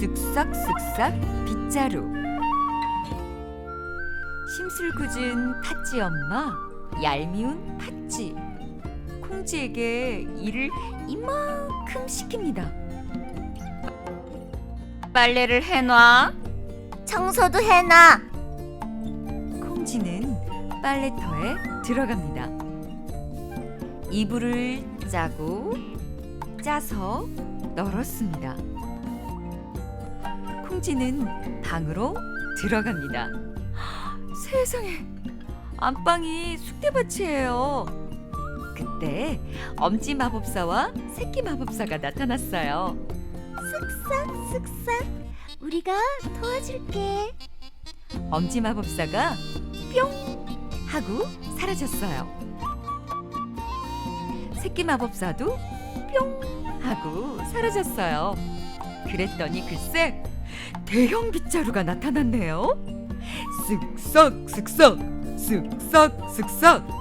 쓱싹쓱싹 빗자루. 심술궂은 팥쥐 엄마 얄미운 팥쥐 콩쥐에게 일을 이만큼 시킵니다. 빨래를 해놔. 청소도 해놔. 콩쥐는 빨래터에 들어갑니다. 이불을 짜고 짜서 널었습니다 콩쥐는 방으로 들어갑니다 세상에 안방이 쑥대밭이에요 그때 엄지 마법사와 새끼 마법사가 나타났어요 쓱싹 우리가 도와줄게. 엄지 마법사가 뿅 하고 사라졌어요. 새끼 마법사도 뿅 하고 사라졌어요. 그랬더니 글쎄 대형 빗자루가 나타났네요. 쓱싹 쓱싹 쓱싹 쓱싹